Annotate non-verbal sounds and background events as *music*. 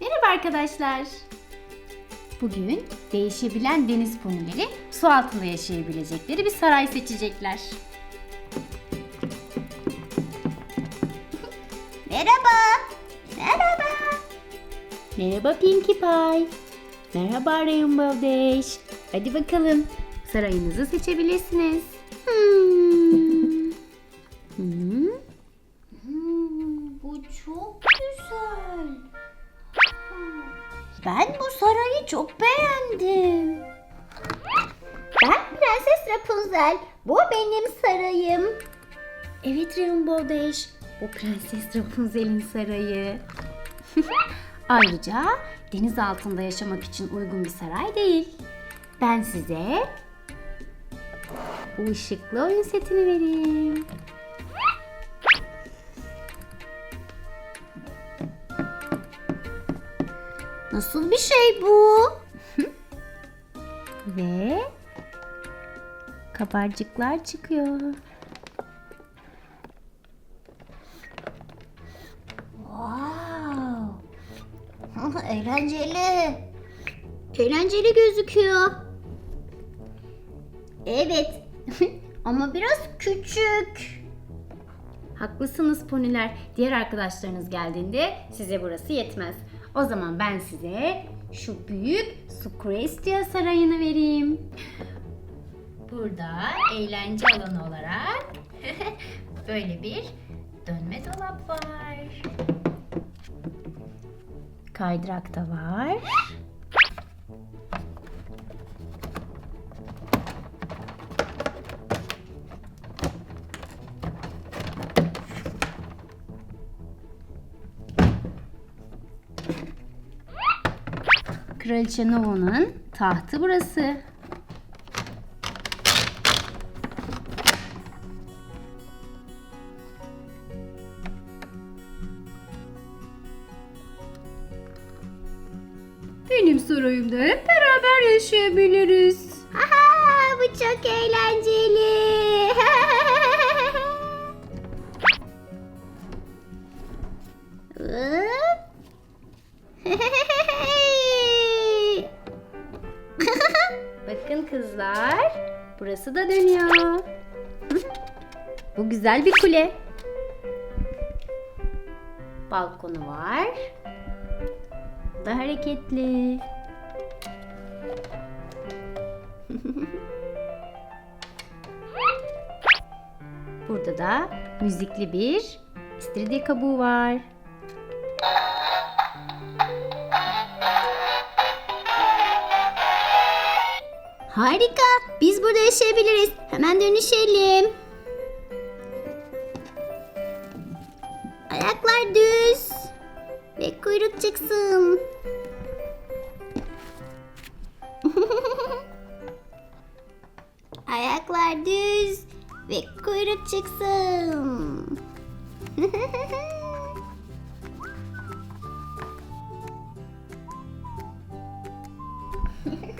Merhaba arkadaşlar. Bugün değişebilen deniz ponileri su altında yaşayabilecekleri bir saray seçecekler. *laughs* Merhaba. Merhaba. Merhaba Pinkie Pie. Merhaba Rainbow Dash. Hadi bakalım sarayınızı seçebilirsiniz. Hmm. Hmm. Ben bu sarayı çok beğendim. Ben Prenses Rapunzel. Bu benim sarayım. Evet Rainbow Dash. Bu Prenses Rapunzel'in sarayı. *laughs* Ayrıca deniz altında yaşamak için uygun bir saray değil. Ben size bu ışıklı oyun setini vereyim. Nasıl bir şey bu? *laughs* Ve kabarcıklar çıkıyor. Wow. *laughs* Eğlenceli. Eğlenceli gözüküyor. Evet. *laughs* Ama biraz küçük. Haklısınız poniler. Diğer arkadaşlarınız geldiğinde size burası yetmez. O zaman ben size şu büyük Sucrestia Sarayı'nı vereyim. Burada eğlence alanı olarak *laughs* böyle bir dönme dolap var. Kaydırak da var. Kraliçe Nova'nın tahtı burası. Benim sarayımda hep beraber yaşayabiliriz. Aha, bu çok eğlenceli. *laughs* Bakın *laughs* kızlar, burası da dönüyor. Bu güzel bir kule. Balkonu var. Bu Da hareketli. *laughs* Burada da müzikli bir istiridye kabuğu var. Harika. Biz burada yaşayabiliriz. Hemen dönüşelim. Ayaklar düz. Ve kuyruk çıksın. *laughs* Ayaklar düz ve kuyruk çıksın. *laughs*